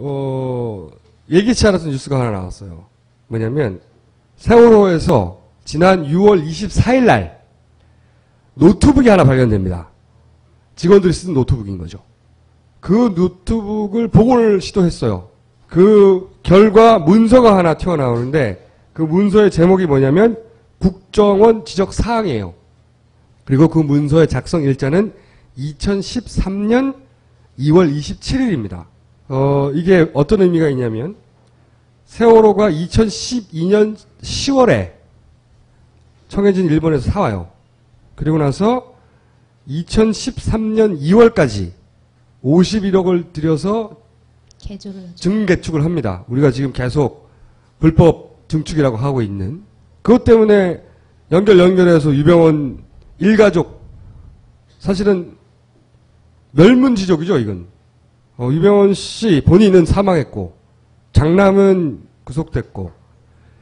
어, 예기치 않았던 뉴스가 하나 나왔어요. 뭐냐면 세월호에서 지난 6월 24일 날 노트북이 하나 발견됩니다. 직원들이 쓴 노트북인 거죠. 그 노트북을 복원을 시도했어요. 그 결과 문서가 하나 튀어나오는데 그 문서의 제목이 뭐냐면 국정원 지적 사항이에요. 그리고 그 문서의 작성 일자는 2013년 2월 27일입니다. 어, 이게 어떤 의미가 있냐면 세월호가 2012년 10월에 청해진 일본에서 사와요. 그리고 나서 2013년 2월까지 51억을 들여서. 증개축을 합니다. 우리가 지금 계속 불법 증축이라고 하고 있는 그것 때문에 연결 연결해서 유병원 일가족 사실은 멸문지족이죠 이건 어, 유병원 씨 본인은 사망했고 장남은 구속됐고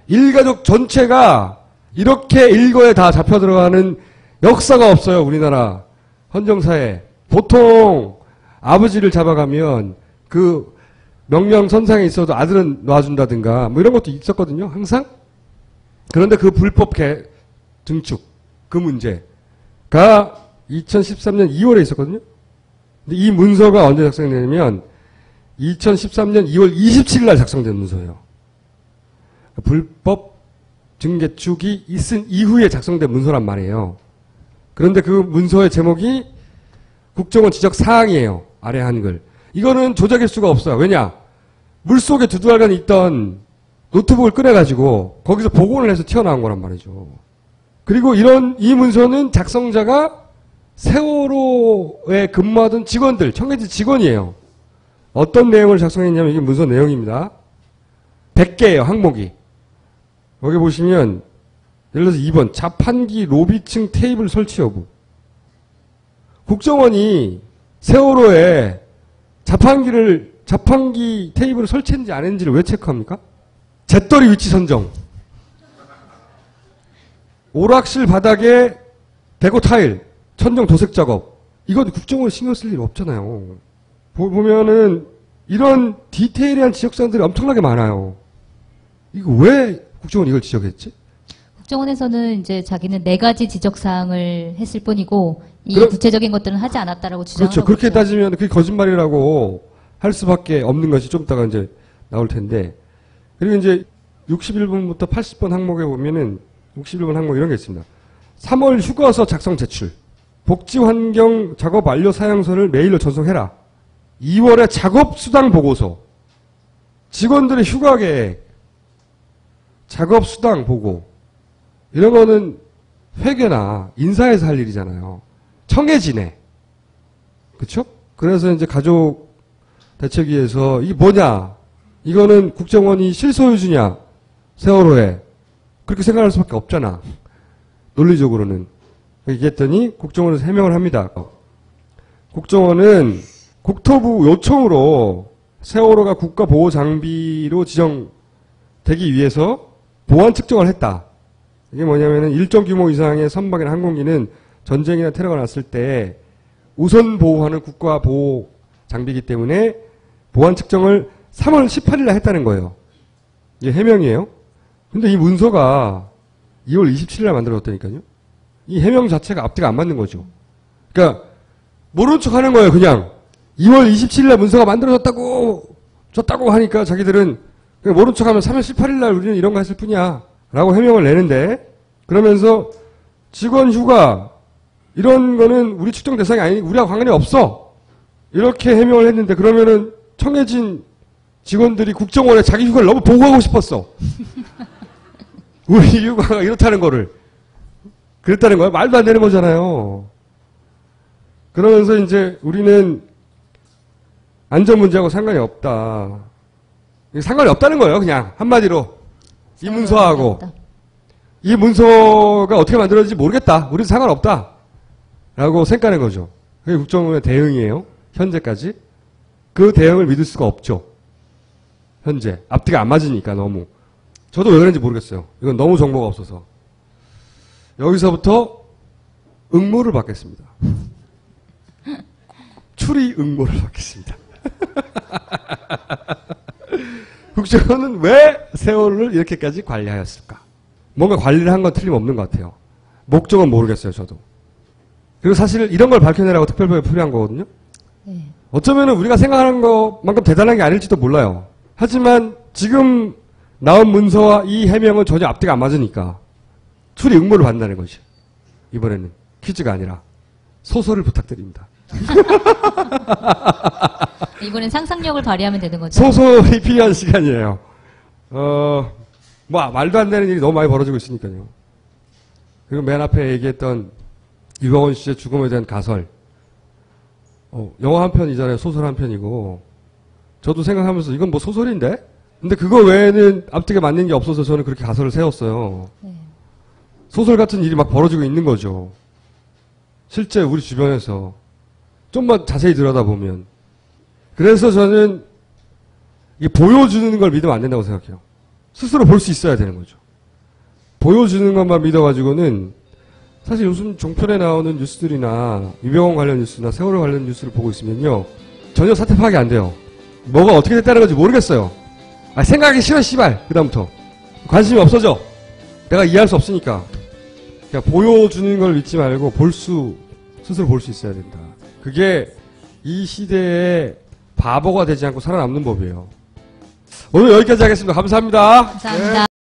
일가족 전체가 이렇게 일거에 다 잡혀 들어가는 역사가 없어요 우리나라 헌정사에. 보통 아버지를 잡아가면 그 명령선상에 있어도 아들은 놔준다든가 뭐 이런 것도 있었거든요 항상. 그런데 그 불법 개 증축 그 문제가 2013년 2월에 있었거든요 근데 이 문서가 언제 작성되냐면 2013년 2월 27일 날 작성된 문서예요 불법 증개축이 있은 이후에 작성된 문서란 말이에요 그런데 그 문서의 제목이 국정원 지적 사항이에요. 아래 한글. 이거는 조작일 수가 없어요. 왜냐? 물속에 두 달간 있던 노트북을 꺼내가지고 거기서 복원을 해서 튀어나온 거란 말이죠. 그리고 이런 이 문서는 작성자가 세월호에 근무하던 직원들, 청해진 직원이에요. 어떤 내용을 작성했냐면 이게 문서 내용입니다. 100개예요, 항목이. 여기 보시면 예를 들어서 2번 자판기 로비층 테이블 설치 여부. 국정원이 세월호에 자판기를 자판기 테이블을 설치했는지 안 했는지를 왜 체크합니까? 잿더리 위치 선정. 오락실 바닥에 대고 타일, 천정 도색 작업. 이건 국정원이 신경 쓸 일 없잖아요. 보- 보면은 이런 디테일한 지적사항들이 엄청나게 많아요. 이거 왜 국정원이 이걸 지적했지? 국정원에서는 이제 자기는 네 가지 지적 사항을 했을 뿐이고 이 그럼- 구체적인 것들은 하지 않았다라고 주장하고 그렇죠. 그렇게 있죠. 따지면 그게 거짓말이라고 할 수밖에 없는 것이 좀 이따가 이제 나올 텐데. 그리고 이제 61번부터 80번 항목에 보면은 61번 항목 이런 게 있습니다. 3월 휴가서 작성 제출. 복지 환경 작업 완료 사양서를 메일로 전송해라. 2월에 작업 수당 보고서. 직원들의 휴가 계획. 작업 수당 보고. 이런 거는 회계나 인사에서 할 일이잖아요. 청해지네. 그쵸? 그래서 이제 가족 대책위에서 이게 뭐냐? 이거는 국정원이 실소유주냐? 세월호에. 그렇게 생각할 수밖에 없잖아. 논리적으로는. 얘기했더니 국정원에서 해명을 합니다. 국정원은 국토부 요청으로 세월호가 국가보호 장비로 지정되기 위해서 보안 측정을 했다. 이게 뭐냐면은 일정 규모 이상의 선박이나 항공기는 전쟁이나 테러가 났을 때 우선 보호하는 국가 보호 장비이기 때문에 보안 측정을 3월 18일날 했다는 거예요. 이게 해명이에요. 근데 이 문서가 2월 27일날 만들어졌다니까요. 이 해명 자체가 앞뒤가 안 맞는 거죠. 그러니까 모른 척 하는 거예요, 그냥. 2월 27일 날 문서가 만들어졌다고 졌다고 하니까 자기들은 모른 척하면 3월 18일 날 우리는 이런 거 했을 뿐이야. 라고 해명을 내는데 그러면서 직원 휴가 이런 거는 우리 측정 대상이 아니 우리하고 관련이 없어. 이렇게 해명을 했는데 그러면은 청해진 직원들이 국정원에 자기 휴가를 너무 보고하고 싶었어. 우리 휴가가 이렇다는 거를. 그랬다는 거야? 말도 안 되는 거잖아요. 그러면서 이제 우리는 안전 문제하고 상관이 없다. 상관이 없다는 거예요, 그냥. 한마디로. 이 문서하고. 없다. 이 문서가 어떻게 만들어진지 모르겠다. 우리는 상관없다. 라고 생각하는 거죠. 그게 국정원의 대응이에요. 현재까지. 그 대응을 믿을 수가 없죠. 현재. 앞뒤가 안 맞으니까 너무. 저도 왜 그런지 모르겠어요. 이건 너무 정보가 없어서. 여기서부터 응모를 받겠습니다. 추리 응모를 받겠습니다. 국정원은 왜 세월을 이렇게까지 관리하였을까? 뭔가 관리를 한 건 틀림없는 것 같아요. 목적은 모르겠어요, 저도. 그리고 사실 이런 걸 밝혀내라고 특별법이 필요한 거거든요. 네. 어쩌면 우리가 생각하는 것만큼 대단한 게 아닐지도 몰라요. 하지만 지금 나온 문서와 이 해명은 전혀 앞뒤가 안 맞으니까 추리 응모를 받는다는 것이 이번에는 퀴즈가 아니라 소설을 부탁드립니다. 이번엔 상상력을 발휘하면 되는 거죠. 소설이 필요한 시간이에요. 어, 뭐 말도 안 되는 일이 너무 많이 벌어지고 있으니까요. 그리고 맨 앞에 얘기했던 이광원 씨의 죽음에 대한 가설. 어, 영화 한 편이잖아요. 소설 한 편이고. 저도 생각하면서 이건 뭐 소설인데? 근데 그거 외에는 앞뒤가 맞는 게 없어서 저는 그렇게 가설을 세웠어요. 네. 소설 같은 일이 막 벌어지고 있는 거죠. 실제 우리 주변에서 좀만 자세히 들여다보면. 그래서 저는 이게 보여주는 걸 믿으면 안 된다고 생각해요. 스스로 볼 수 있어야 되는 거죠. 보여주는 것만 믿어가지고는 사실 요즘 종편에 나오는 뉴스들이나 이병헌 관련 뉴스나 세월호 관련 뉴스를 보고 있으면요. 전혀 사태 파악이 안 돼요. 뭐가 어떻게 됐다는 건지 모르겠어요. 아, 생각하기 싫어, 씨발. 그다음부터. 관심이 없어져. 내가 이해할 수 없으니까. 그냥 보여주는 걸 믿지 말고 볼 수, 스스로 볼 수 있어야 된다. 그게 이 시대에 바보가 되지 않고 살아남는 법이에요. 오늘 여기까지 하겠습니다. 감사합니다. 감사합니다.